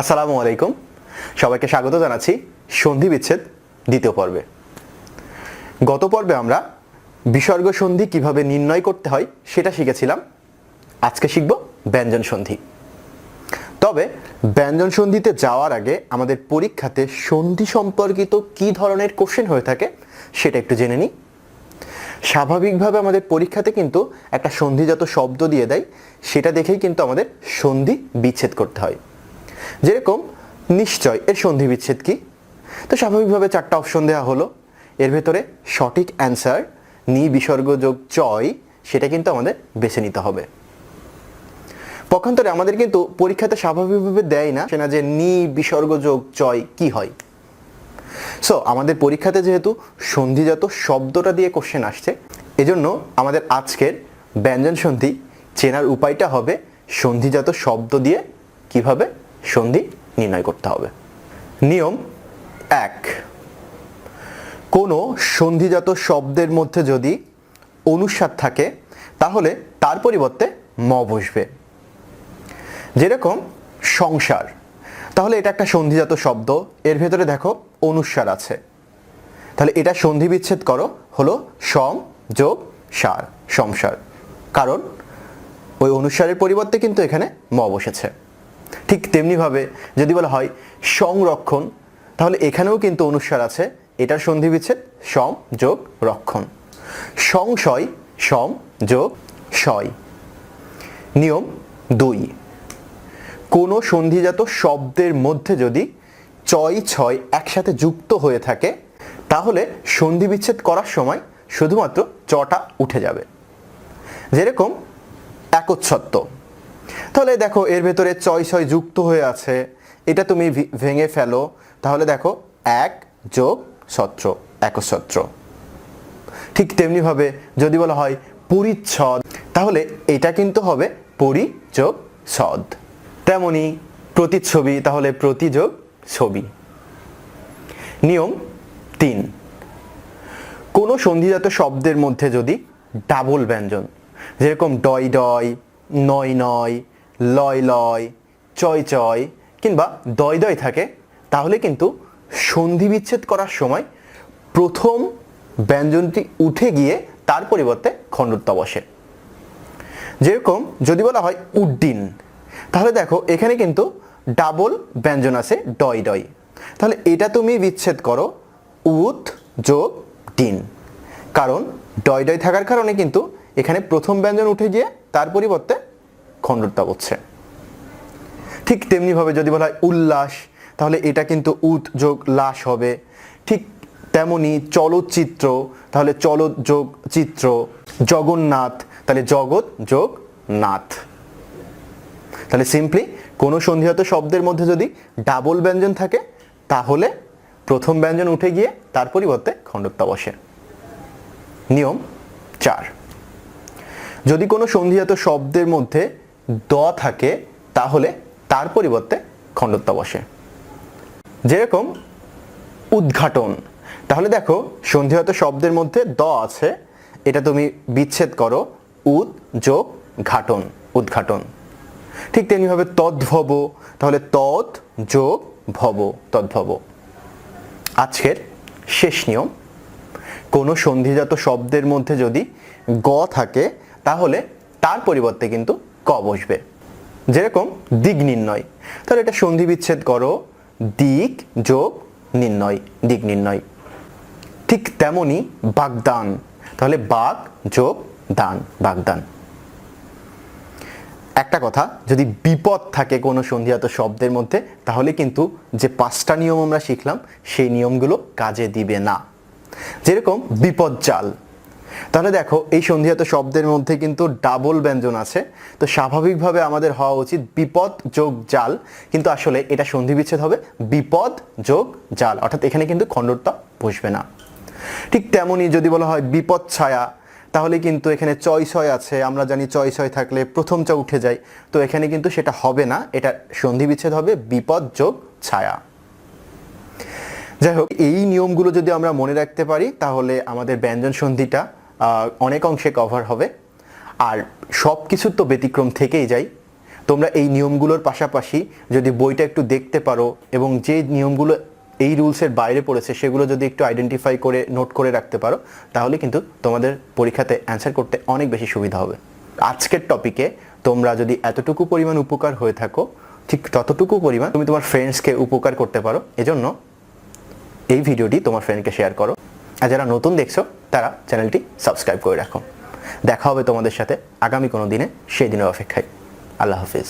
আসসালামু আলাইকুম। সবাইকে স্বাগত জানাচ্ছি সন্ধি বিচ্ছেদ দ্বিতীয় পর্বে। গত পর্বে আমরা বিসর্গ সন্ধি কীভাবে নির্ণয় করতে হয় সেটা শিখেছিলাম। আজকে শিখব ব্যঞ্জন সন্ধি। তবে ব্যঞ্জন সন্ধিতে যাওয়ার আগে আমাদের পরীক্ষাতে সন্ধি সম্পর্কিত কি ধরনের কোশ্চেন হয়ে থাকে সেটা একটু জেনে নিই। স্বাভাবিকভাবে আমাদের পরীক্ষাতে কিন্তু একটা সন্ধিজাত শব্দ দিয়ে দেয়, সেটা দেখেই কিন্তু আমাদের সন্ধি বিচ্ছেদ করতে হয়। যেরকম নিশ্চয়, এর সন্ধি বিচ্ছেদ কি? তো স্বাভাবিকভাবে চারটা অপশন দেওয়া হলো। এর ভেতরে সঠিক অ্যান্সার নি বিসর্গ যোগ চয়, সেটা কিন্তু আমাদের বেছে নিতে হবে। পক্ষান্তরে আমাদের কিন্তু পরীক্ষাতে স্বাভাবিকভাবে দেয় না সেনা যে নি বিসর্গ যোগ চয় কি হয়। সো আমাদের পরীক্ষাতে যেহেতু সন্ধিজাত শব্দটা দিয়ে কোশ্চেন আসছে, এজন্য আমাদের আজকের ব্যঞ্জন সন্ধি চেনার উপায়টা হবে সন্ধিজাত শব্দ দিয়ে কীভাবে সন্ধি নির্ণয় করতে হবে। নিয়ম এক। কোনো সন্ধিজাত শব্দের মধ্যে যদি অনুস্বার থাকে, তাহলে তার পরিবর্তে ম বসবে। যেরকম সংসার, তাহলে এটা একটা সন্ধিজাত শব্দ, এর ভেতরে দেখো অনুস্বার আছে। তাহলে এটা সন্ধি বিচ্ছেদ করো, হলো সম যোগ সার সংসার কারণ ওই অনুসারের পরিবর্তে কিন্তু এখানে ম বসেছে। ঠিক তেমনিভাবে যদি বলা হয় সংরক্ষণ, তাহলে এখানেও কিন্তু অনুসার আছে এটার সন্ধি বিচ্ছেদ, সম যোগ রক্ষণ। সংশয়, সম যোগ শয় নিয়ম দুই। কোনো সন্ধিজাত শব্দের মধ্যে যদি চয় ছয় একসাথে যুক্ত হয়ে থাকে, তাহলে সন্ধি বিচ্ছেদ করার সময় শুধুমাত্র চটা উঠে যাবে। যেরকম একচ্ছত্ব। তাহলে দেখো, এর ভেতরে চয় ছয় যুক্ত হয়ে আছে। এটা তুমি ভেঙে ফেলো। তাহলে দেখো, এক যোগ ছত্র একচ্ছত্র ঠিক তেমনিভাবে যদি বলা হয় পরিচ্ছদ, তাহলে এটা কিন্তু হবে পরি যোগ ছদ তেমনি প্রতিচ্ছবি, তাহলে প্রতিযোগ ছবি নিয়ম তিন। কোনো সন্ধিজাত শব্দের মধ্যে যদি ডাবল ব্যঞ্জন, যেরকম ডয় ডয় নয় নয়, লয় লয়, চয় চয় কিংবা দয় দয় থাকে, তাহলে কিন্তু সন্ধি বিচ্ছেদ করার সময় প্রথম ব্যঞ্জনটি উঠে গিয়ে তার পরিবর্তে খণ্ডত্ব বসে। যেরকম যদি বলা হয় উড্ডিন, তাহলে দেখো এখানে কিন্তু ডাবল ব্যঞ্জন আছে ডয় ডয়। তাহলে এটা তুমি বিচ্ছেদ করো উত যোগ ডিন। কারণ ডয় ডয় থাকার কারণে কিন্তু এখানে প্রথম ব্যঞ্জন উঠে গিয়ে তার পরিবর্তে খণ্ডত্ব বসছে ঠিক তেমনিভাবে যদি বলা হয় উল্লাস, তাহলে এটা কিন্তু উত যোগ লাশ হবে। ঠিক তেমনি চলচ্চিত্র, তাহলে চলত যোগ চিত্র। জগন্নাথ, তাহলে জগৎ যোগ নাথ। তাহলে সিম্পলি কোনো সন্ধিহত শব্দের মধ্যে যদি ডাবল ব্যঞ্জন থাকে, তাহলে প্রথম ব্যঞ্জন উঠে গিয়ে তার পরিবর্তে খণ্ডত্ব বসে। নিয়ম চার। যদি কোনো সন্ধিজাত শব্দের মধ্যে দ থাকে, তাহলে তার পরিবর্তে খণ্ডত্ব বসে। যেরকম উদ্ঘাটন, তাহলে দেখো সন্ধিজাত শব্দের মধ্যে দ আছে, এটা তুমি বিচ্ছেদ করো, উদ, যোগ, ঘাটন, উদ্ঘাটন। ঠিক তেমনিভাবে তদ্ভব, তাহলে তৎ যোগ, ভব, তদ্ভব। আজকের শেষ নিয়ম, কোনো সন্ধিজাত শব্দের মধ্যে যদি গ থাকে তাহলে তার পরিবর্তে কিন্তু ক বসবে। যেরকম দিক নির্ণয়। তাহলে এটা সন্ধি বিচ্ছেদ করো, দিক যোগ নির্ণয়, দিক নির্ণয়। ঠিক তেমনি বাগদান। তাহলে বাগ যোগ দান, বাগদান। একটা কথা, যদি বিপদ থাকে কোনো সন্ধিজাত শব্দের মধ্যে, তাহলে কিন্তু যে পাঁচটা নিয়ম আমরা শিখলাম, সেই নিয়মগুলো কাজে দিবে না। যেরকম বিপদ জাল তাহলে দেখো, এই সন্ধিজাত শব্দের মধ্যে কিন্তু ডাবল ব্যঞ্জন আছে। তো স্বাভাবিকভাবে আমাদের হওয়া উচিত বিপদ যোগ জাল। কিন্তু আসলে এটা সন্ধি বিচ্ছেদ হবে, বিপদ যোগ জাল। অর্থাৎ এখানে কিন্তু খণ্ডটা বসবে না। ঠিক তেমনই যদি বলা হয় বিপদ ছায়া, তাহলে কিন্তু এখানে চয় ছয় আছে। আমরা জানি চয় ছয় থাকলে প্রথম চ উঠে যায়। তো এখানে কিন্তু সেটা হবে না, এটা সন্ধি বিচ্ছেদ হবে, বিপদ যোগ ছায়া। যাই হোক, এই নিয়মগুলো যদি আমরা মনে রাখতে পারি, তাহলে আমাদের ব্যঞ্জন সন্ধিটা অনেক অংশে কভার হবে। আর সব কিছুর তো ব্যতিক্রম থেকেই যায়। তোমরা এই নিয়মগুলোর পাশাপাশি যদি বইটা একটু দেখতে পারো এবং যে নিয়মগুলো এই রুলসের বাইরে পড়েছে, সেগুলো যদি একটু আইডেন্টিফাই করে নোট করে রাখতে পারো, তাহলে কিন্তু তোমাদের পরীক্ষাতে অ্যান্সার করতে অনেক বেশি সুবিধা হবে। আজকের টপিকে তোমরা যদি এতটুকু পরিমাণ উপকার হয়ে থাকো, ঠিক ততটুকু পরিমাণ তুমি তোমার ফ্রেন্ডসকে উপকার করতে পারো। এজন্য এই ভিডিওটি তোমার ফ্রেন্ডকে শেয়ার করো। আর যারা নতুন দেখছ তারা চ্যানেলটি সাবস্ক্রাইব করে রাখো। দেখা হবে তোমাদের সাথে আগামী কোনো দিনে সেই দিনের অপেক্ষায়। আল্লাহ হাফিজ।